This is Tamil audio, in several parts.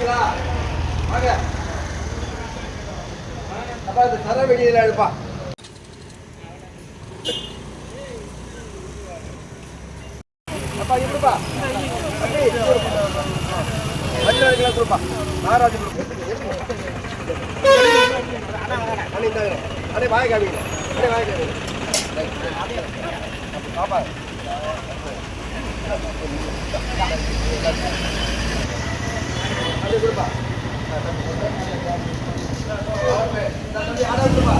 இருக்கீங்களா வாங்க. அப்பா இந்த தர வெளியில் எழுப்பா அப்பா இப்படிப்பா அப்படி வண்டி கிலோ கொடுப்பா. காமிங்க காமிங்க பாப்பா அது கொடுப்பா தம்பி ஆடா கொடுப்பா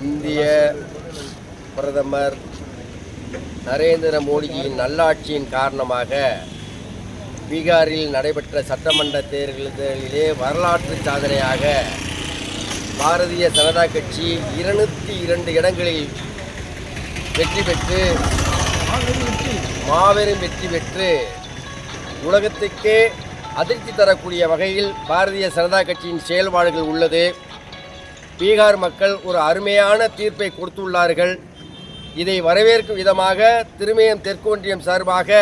இந்திய பிரதமர் நரேந்திர மோடியின் நல்லாட்சியின் காரணமாக பீகாரில் நடைபெற்ற சட்டமன்ற தேர்தலிலே வரலாற்று சாதனையாக பாரதிய ஜனதா கட்சி இருநூத்தி இரண்டு இடங்களில் வெற்றி பெற்று மாபெரும் வெற்றி பெற்று உலகத்துக்கே அதிர்ச்சி தரக்கூடிய வகையில் பாரதிய ஜனதா கட்சியின் செயல்பாடுகள் உள்ளது. பீகார் மக்கள் ஒரு அருமையான தீர்ப்பை கொடுத்துள்ளார்கள். இதை வரவேற்கும் விதமாக திருமயம் தெற்கு ஒன்றியம் சார்பாக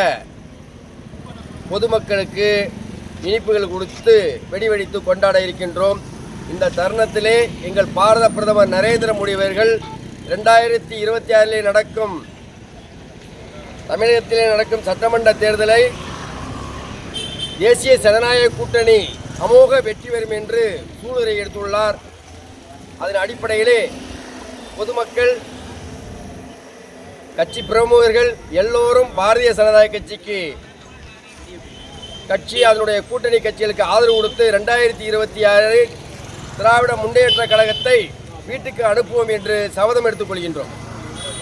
பொதுமக்களுக்கு இனிப்புகள் கொடுத்து வெடி வெடித்து கொண்டாட இருக்கின்றோம். இந்த தருணத்திலே எங்கள் பாரத பிரதமர் நரேந்திர மோடி அவர்கள் ரெண்டாயிரத்தி இருபத்தி ஆறிலே நடக்கும் தமிழகத்திலே நடக்கும் சட்டமன்ற தேர்தலை தேசிய ஜனநாயக கூட்டணி அமோக வெற்றி பெறும் என்று சூளுரை எடுத்துள்ளார். அதன் அடிப்படையிலே பொதுமக்கள் கட்சி பிரமுகர்கள் எல்லோரும் பாரதிய ஜனதா கட்சிக்கு கட்சி அதனுடைய கூட்டணி கட்சிகளுக்கு ஆதரவு கொடுத்து ரெண்டாயிரத்தி இருபத்தி ஆறு திராவிட முன்னேற்ற கழகத்தை வீட்டுக்கு அனுப்புவோம் என்று சபதம் எடுத்துக் கொள்கின்றோம்.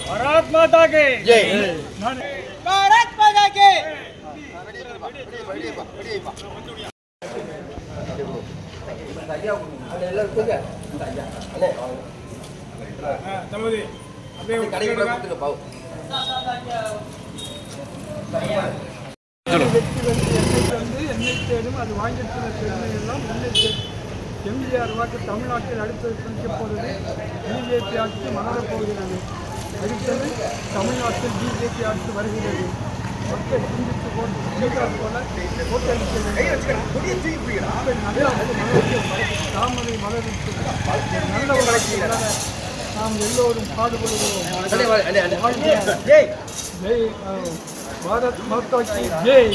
பாரத் மாதா கே ஜெய்! பாரத் தளபதி அப்படியே கடைக்கு கொடுத்துங்க பாவு தேடும் அது வாங்கிட்டு பெருமை எல்லாம் என்னை தேடும் எம்ஜிஆர் வாக்கு தமிழ்நாட்டில் அடுத்தது குறிக்க போகிறது பிஜேபி ஆட்சி மலரப் போகிறது அடுத்தது தமிழ்நாட்டில் பிஜேபி ஆட்சி வருகிறது மக்கள் சிந்தித்து போட்டு பீகார் போல ஓட்டளிக்க வேண்டும் நல்ல மலருக்கு நல்ல வளர்ச்சி வளர நாம் எல்லோரும் பாடுபடுகிறோம் அண்ணே, அண்ணே. வாழ்க. ஜெய்